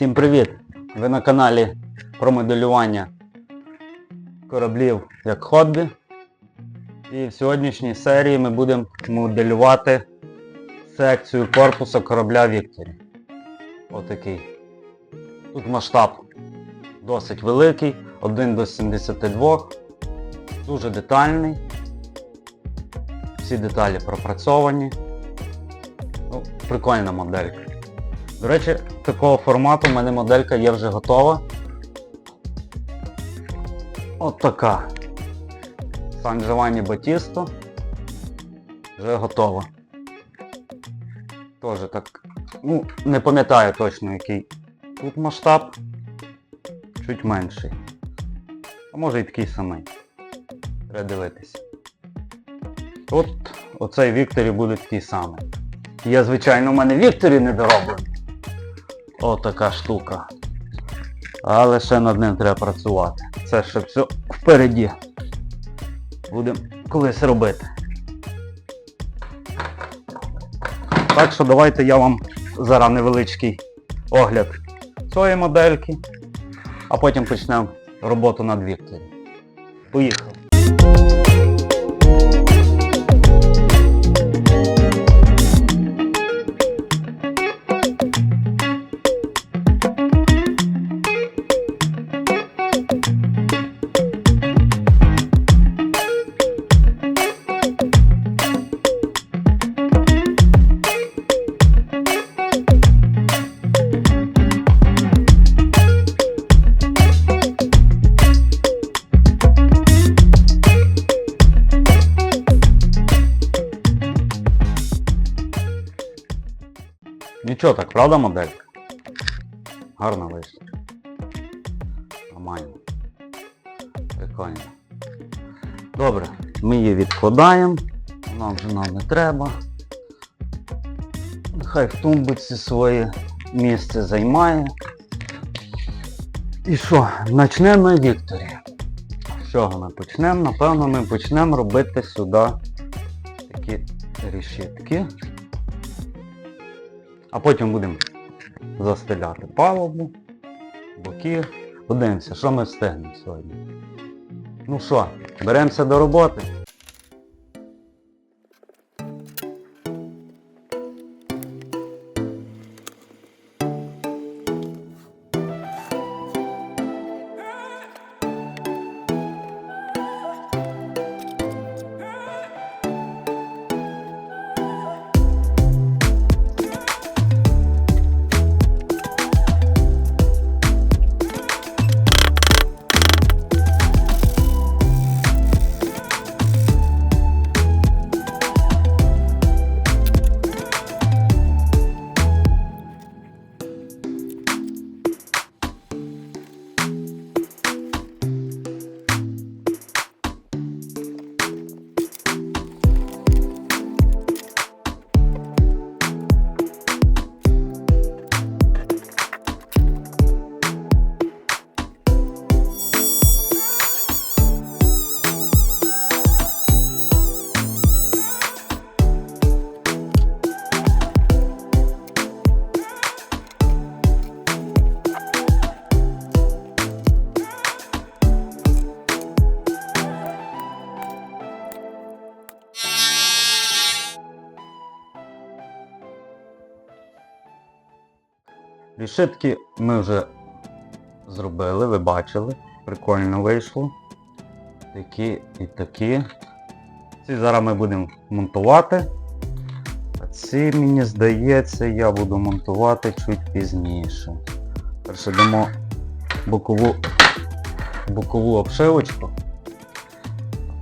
Всім привіт! Ви на каналі про моделювання кораблів як хобі. І в сьогоднішній серії ми будемо моделювати секцію корпусу корабля Вікторі. Отакий. Тут масштаб досить великий, 1 до 72, дуже детальний. Всі деталі пропрацьовані. Ну, прикольна моделька. До речі, такого формату в мене моделька є вже готова. От така. Сан Джованні Батісто. Вже готова. Тоже так. Ну, не пам'ятаю точно який тут масштаб. Чуть менший. А може і такий самий. Треба дивитися. От оцей Вікторі буде такий самий. Є, звичайно, у мене Вікторі недороблений. Отака штука. Але ще над ним треба працювати. Це ще все впереді. Будемо колись робити. Так що давайте я вам зараз невеличкий огляд цієї модельки, а потім почнемо роботу над Вікторі. Поїхали. Правда моделька? Гарно вийшло. Нормально. Прикольно. Добре, ми її відкладаємо. Нам вже нам не треба. Нехай в тумбочці своє місце займає. І що, почнемо ми Вікторі. З ми почнемо? Напевно, ми почнемо робити сюди такі решітки. А потім будемо застеляти палубу, боки. Подивимося, що ми встигнемо сьогодні. Ну що, беремося до роботи. Рішитки ми вже зробили, ви бачили. Прикольно вийшло. Такі і такі. Ці зараз ми будемо монтувати. А ці, мені здається, я буду монтувати чуть пізніше. Перше дамо бокову, бокову обшивочку.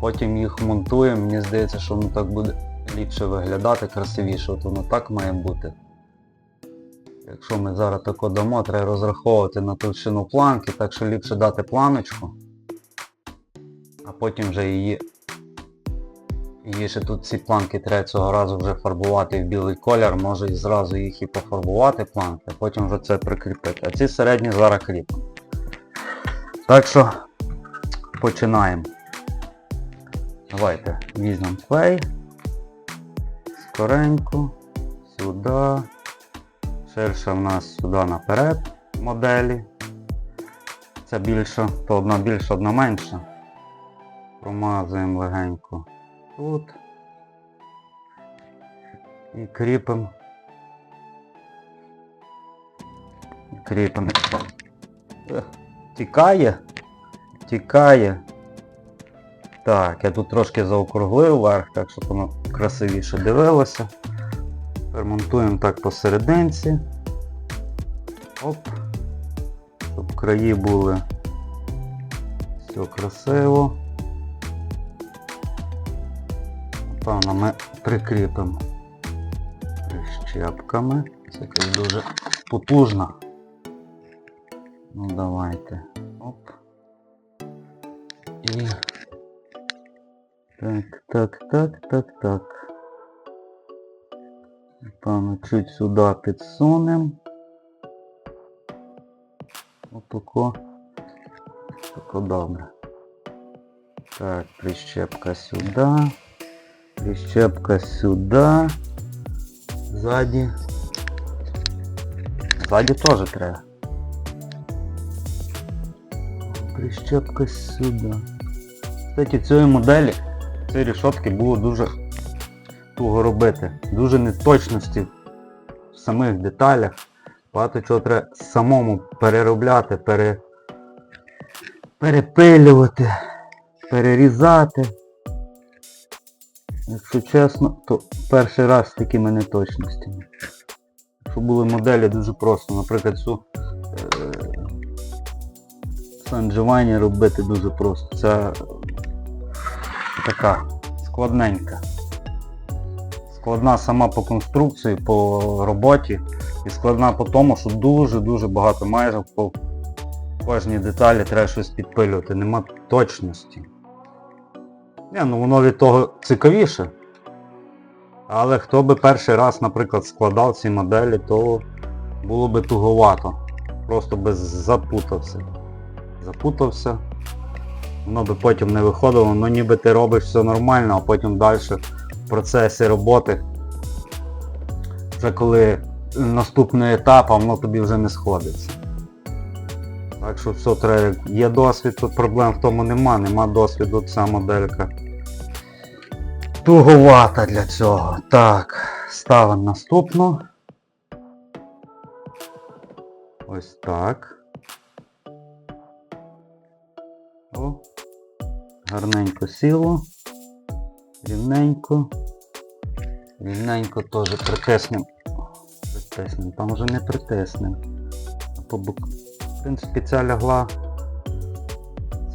Потім їх монтуємо. Мені здається, що воно так буде ліпше виглядати, красивіше. От воно так має бути. Якщо ми зараз тако дамо, треба розраховувати на товщину планки, так що ліпше дати планочку, а потім вже її... Її ще тут ці планки треба цього разу вже фарбувати в білий колір, може і зразу їх і пофарбувати планки, а потім вже це прикріпити. А ці середні зараз кріпимо. Так що починаємо. Давайте візьмемо клей, скоренько, сюди. Ширше в нас сюди наперед. моделі. Це більша, то одна більша, одна менша. Промазуємо легенько тут. І кріпимо. Кріпимо. Тікає. Тікає. Так, я тут трошки заокруглив вверх, так щоб воно красивіше дивилося. Тепер монтуємо так посерединці. Оп. Щоб краї були все красиво. Напевно, ми прикріпимо прищепками. Це якась дуже потужна. Ну давайте. Оп. І... Так, так, так, так, так. Напевно, чуть сюди підсунемо. Отако. Тако добре. Так, прищепка сюди. Прищепка сюди. Ззаді. Ззаді теж треба. Прищепка сюди. Кстати, цієї моделі, цієї рішотки було дуже туго робити. Дуже неточності в самих деталях. Багато чого треба самому переробляти, пере... перепилювати, перерізати. Якщо чесно, то перший раз з такими неточностями. Якщо були моделі дуже просто, наприклад, цю е... Сан Джованні робити дуже просто. Це така складненька. Складна сама по конструкції, по роботі. І складна по тому, що дуже-дуже багато майже по кожній деталі треба щось підпилювати. Нема точності. Ні, ну воно від того цікавіше. Але хто би перший раз, наприклад, складав ці моделі, то було би туговато. Просто би запутався. Запутався. Воно би потім не виходило, ну ніби ти робиш все нормально, а потім далі процесі роботи. Вже коли наступний етап, а воно тобі вже не сходиться. Так що все треба. Є досвід, тут проблем в тому нема, нема досвіду, ця моделька. Туговата для цього. Так, ставимо наступну. Ось так. О, гарненько сіло. Рівненько. Рівненько теж притиснемо. Притиснемо. Там вже не притиснемо. В принципі, ця лягла.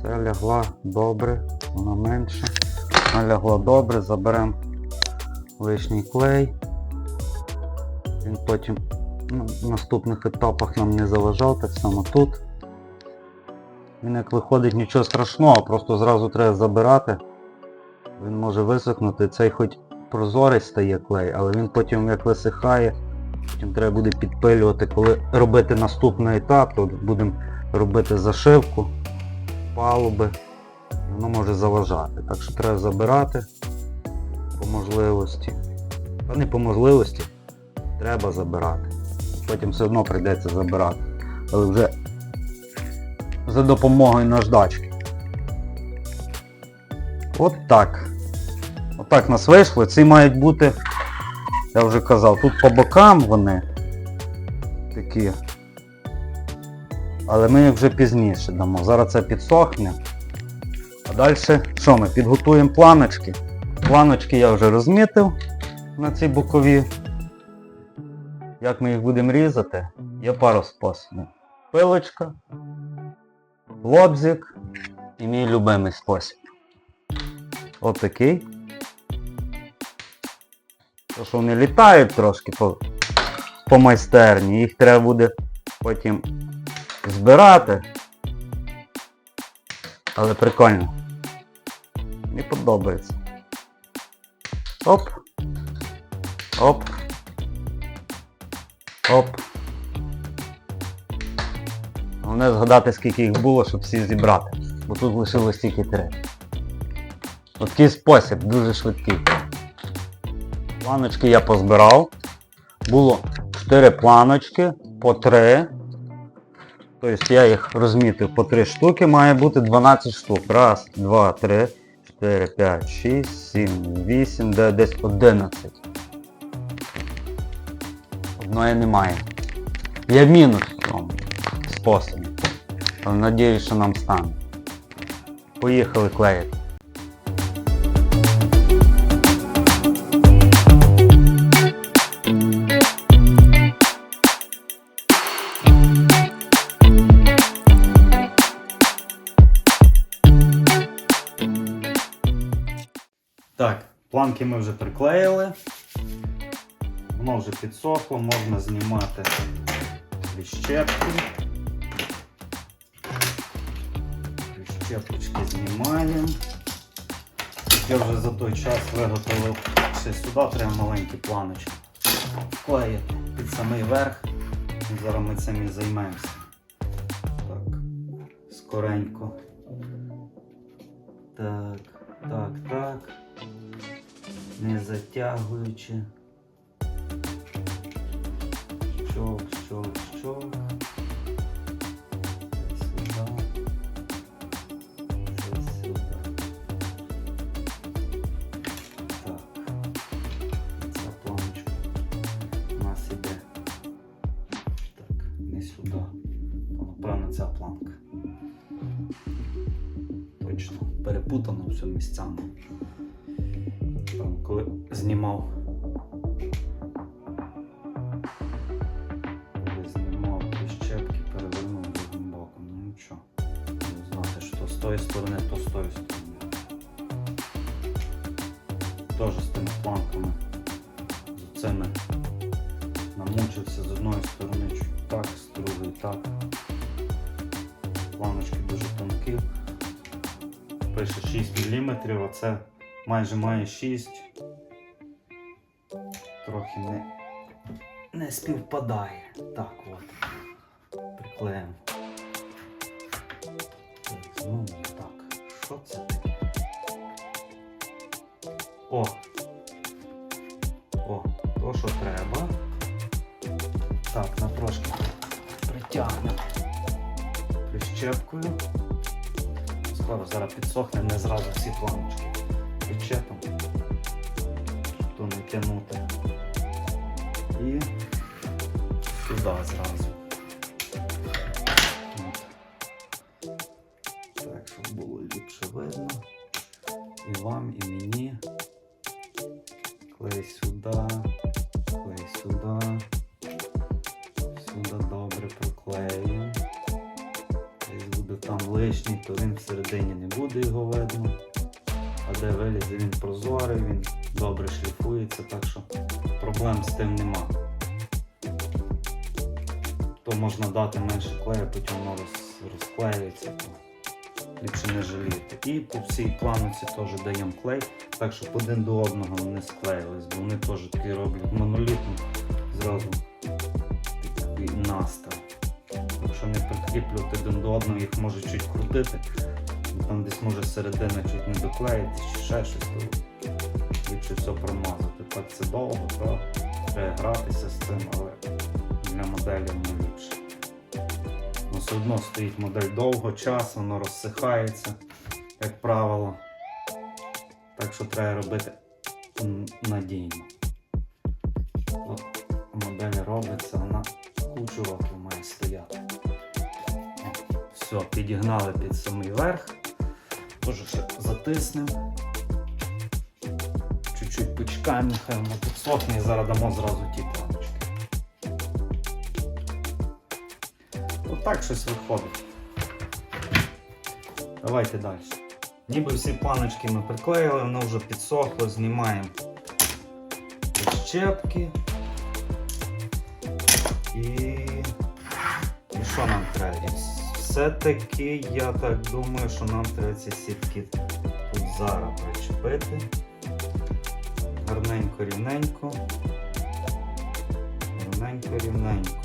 Ця лягла добре, вона менша. Вона лягла добре, заберемо лишній клей. Він потім ну, в наступних етапах нам не заважав, так само тут. Він як виходить нічого страшного, просто зразу треба забирати. Він може висохнути, цей хоч прозорий стає клей, але він потім як висихає, потім треба буде підпилювати, коли робити наступний етап, то будемо робити зашивку, палуби, воно може заважати. Так що треба забирати по можливості. Та не по можливості, треба забирати. Потім все одно прийдеться забирати. Але вже за допомогою наждачки. От так. От так нас вийшло. Ці мають бути, я вже казав, тут по бокам вони такі. Але ми їх вже пізніше дамо. Зараз це підсохне. А далі що ми? Підготуємо планочки. Планочки я вже розмітив на ці бокові. Як ми їх будемо різати, є пару способів. Пилочка, лобзик і мій любимий спосіб. От такий. То, що вони літають трошки по, по майстерні, їх треба буде потім збирати. Але прикольно. Мені подобається. Оп. Оп. Оп. Головне згадати, скільки їх було, щоб всі зібрати. Бо тут лишилось тільки три. От такий спосіб, дуже швидкий. Планочки я позбирав. Було 4 планочки по 3. Тобто я їх розмітив по 3 штуки, має бути 12 штук. Раз, два, три, 4, 5, 6, 7, 8, 9, 10, 11. Одної немає. Є мінус в цьому способі. Надіюсь, що нам стане. Поїхали клеїти. Приклеїли. Воно вже підсохло, можна знімати прищепки. Прищепочки знімаємо. Я вже за той час виготовив ще сюди треба маленькі планочки. Вклеїти під самий верх. Зараз ми цим і займемося. Так, скоренько. Так, так, так. Не затягуючи. Щок, щок, щок. Ця планка. Точно. Перепутано все місцями. Знімав. Знімав прищепки, перевернув другим боком. Ну нічого. Не знати, що з тої сторони, то з тої сторони. Теж з тими планками. З цими намучився з одної сторони чуть так, з другої так. Планочки дуже тонкі. Пише 6 мм, а це майже має 6. Трохи не, не співпадає. Так от. Приклеїмо. Знову так. Що це таке? О! О, то що треба. Так, на трошки притягнемо прищепкою. Скоро зараз підсохне, не зразу всі планочки причепом, щоб не тягнути. І сюди зразу. Прозорий, він добре шліфується, так що проблем з тим нема. То можна дати менше клею, потім воно роз, розклеюється, то ліпше не жаліти. І по всій плануці теж даємо клей, так щоб один до одного не склеїлись, бо вони теж такі роблять монолітно зразу настав. Якщо не прикріплювати один до одного, їх може чуть крутити. Там десь може середина чуть не доклеїти, чи ще щось, ліпше все промазати. Так це довго, то треба гратися з цим, але для моделі воно ліпше. Ну, все одно стоїть модель довго, час, воно розсихається, як правило. Так що треба робити надійно. От модель робиться, вона кучу років має стояти. Все, підігнали під самий верх. Тоже ще затиснемо. Чуть-чуть почекаємо, нехай воно підсохне і зараз дамо зразу ті планочки. Отак щось виходить. Давайте далі. Ніби всі планочки ми приклеїли, воно вже підсохло, знімаємо щепки. І... І що нам треба? Все-таки я так думаю, що нам треба ці сітки тут зараз причепити. Гарненько, рівненько. Рівненько, рівненько.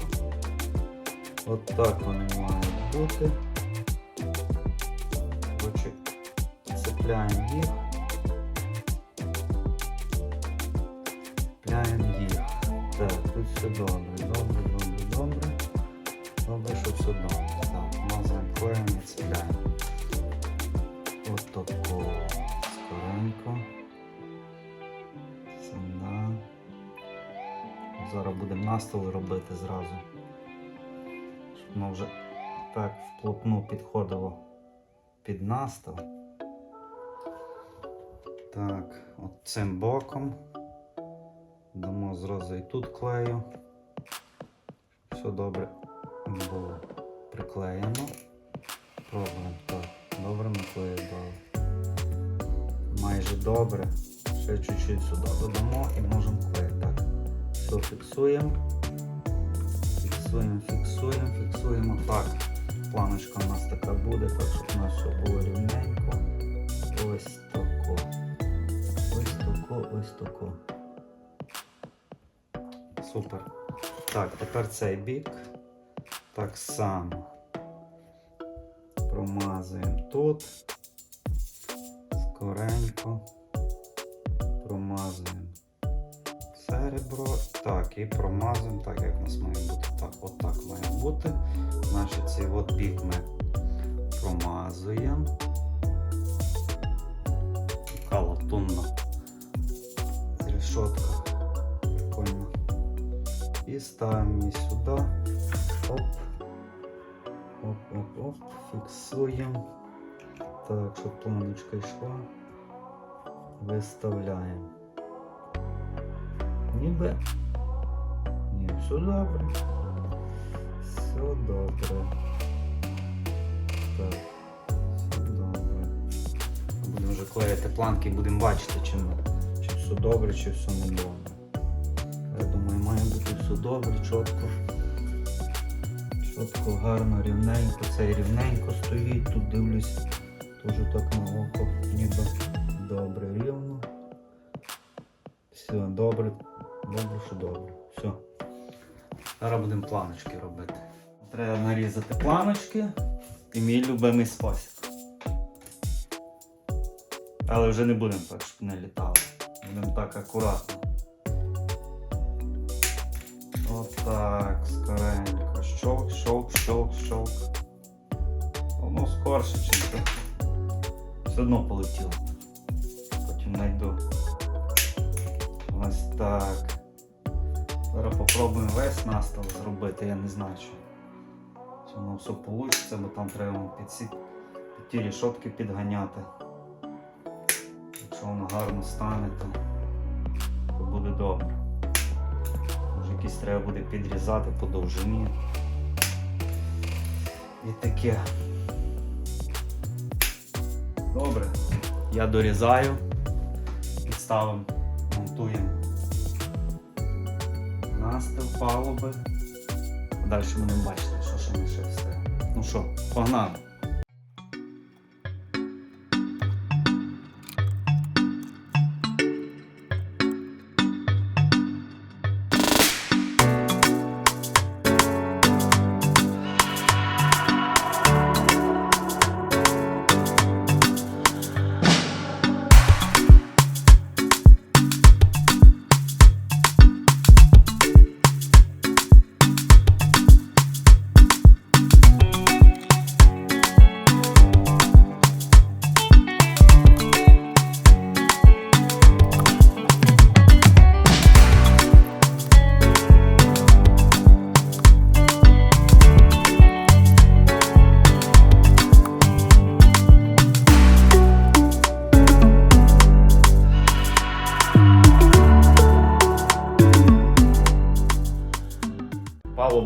От так вони мають бути. Цепляємо їх. Так, от цим боком. Дамо зразу і тут клею. Все добре було приклеєно. Пробуємо так. Добре ми клею дали. Майже добре. Ще чуть-чуть сюди додамо і можемо клеїти. Так. Все фіксуємо. Фіксуємо, фіксуємо, фіксуємо. Так. Планочка у нас така буде, так щоб у нас все було рівненько. Ось ось. Супер. Так, тепер цей бік. Так само. Промазуємо тут. Скоренько. Промазуємо серебро. Так, і промазуємо так, як у нас має бути. Так, от так має бути. Значить, цей от бік ми промазуємо. Така І ставимо її сюди. Оп. Оп-оп-оп. Фіксуємо. Так, щоб планочка йшла. Виставляємо. Ніби. Ні, все добре. Все добре. Так. Все добре. Будемо вже клеїти планки і будемо бачити, чи, чи все добре, чи все не добре. Я думаю, має бути все добре, чітко. Чітко, гарно, рівненько. Цей рівненько стоїть. Тут дивлюсь, теж так на око, ніби добре, рівно. Все, добре, добре, що добре. Все. Зараз будемо планочки робити. Треба нарізати планочки і мій любимий спосіб. Але вже не будемо так, щоб не літало. Будемо так акуратно. Отак, скоренько. Щолк, щолк, щолк, щолк. Воно скорше, чим це. Все одно полетіло. Потім знайду. Ось так. Зараз попробуємо весь настил зробити, я не знаю, чи, чи воно все вийде, бо там треба під, ці, під ті рішотки підганяти. Якщо воно гарно стане, то, то буде добре. Якісь треба буде підрізати по довжині. І таке. Добре. Я дорізаю, підставимо, монтуємо настил палуби. Далі будемо бачити, що ще ми ще все. Ну що, погнали.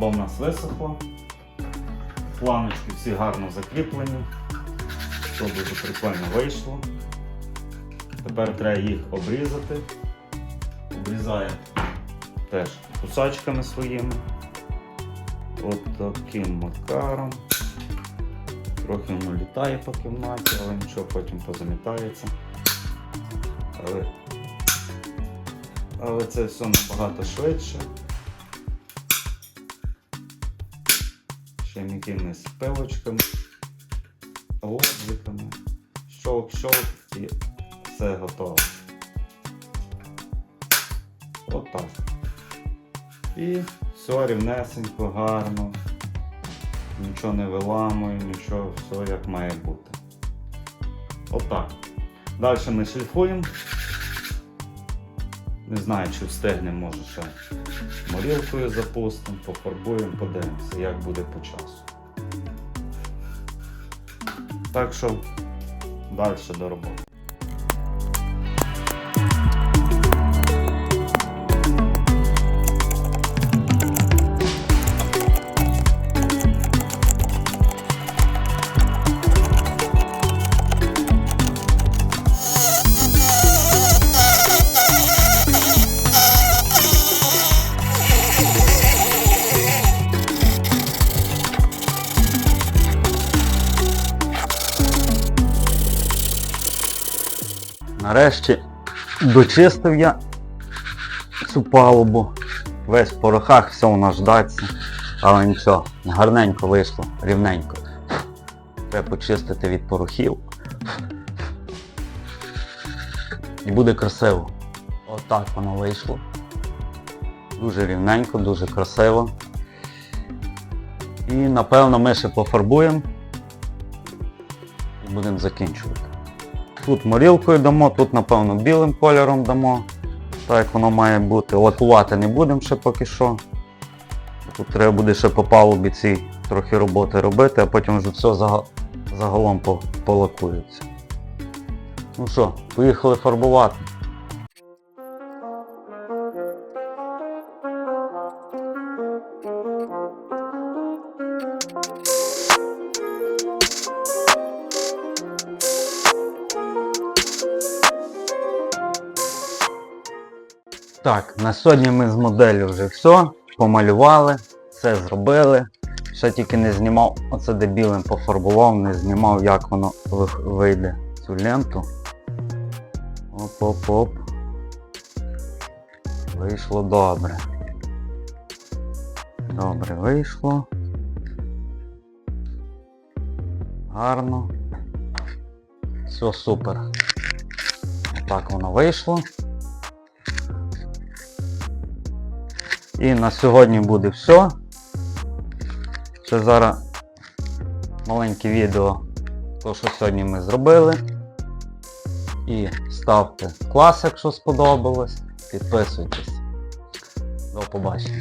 Палуба в нас висохла. Планочки всі гарно закріплені. Все дуже прикольно вийшло. Тепер треба їх обрізати. Обрізаємо теж кусачками своїми. От таким макаром. Трохи воно літає по кімнаті, але нічого потім позамітається. Але, але це все набагато швидше. Ще якимись пилочками, лобзиками, щолк-щолк і все готово. Отак. І все рівнесенько, гарно. Нічого не виламую, нічого, все як має бути. Отак. Далі ми шліфуємо. Не знаю, чи встигнемо, може ще морілкою запустимо, пофарбуємо, подивимося, як буде по часу. Так що далі до роботи. Нарешті дочистив я цю палубу. Весь порохах, все у нас ждається. Але нічого, гарненько вийшло, рівненько. Треба почистити від порохів. І буде красиво. Отак воно вийшло. Дуже рівненько, дуже красиво. І напевно ми ще пофарбуємо і будемо закінчувати. Тут морілкою дамо, тут напевно білим кольором дамо. Так як воно має бути. Лакувати не будемо ще поки що. Тут треба буде ще по палубі цій трохи роботи робити, а потім вже все загалом по- полакується. Ну що, поїхали фарбувати. Так, на сьогодні ми з моделлю вже все, помалювали, все зробили. Ще тільки не знімав, оце де білим пофарбував, не знімав, як воно вийде цю ленту. Оп-оп-оп. Вийшло добре. Добре вийшло. Гарно. Все супер. Так воно вийшло. І на сьогодні буде все. Це зараз маленьке відео, то що сьогодні ми зробили. І ставте клас, якщо сподобалось. Підписуйтесь. До побачення.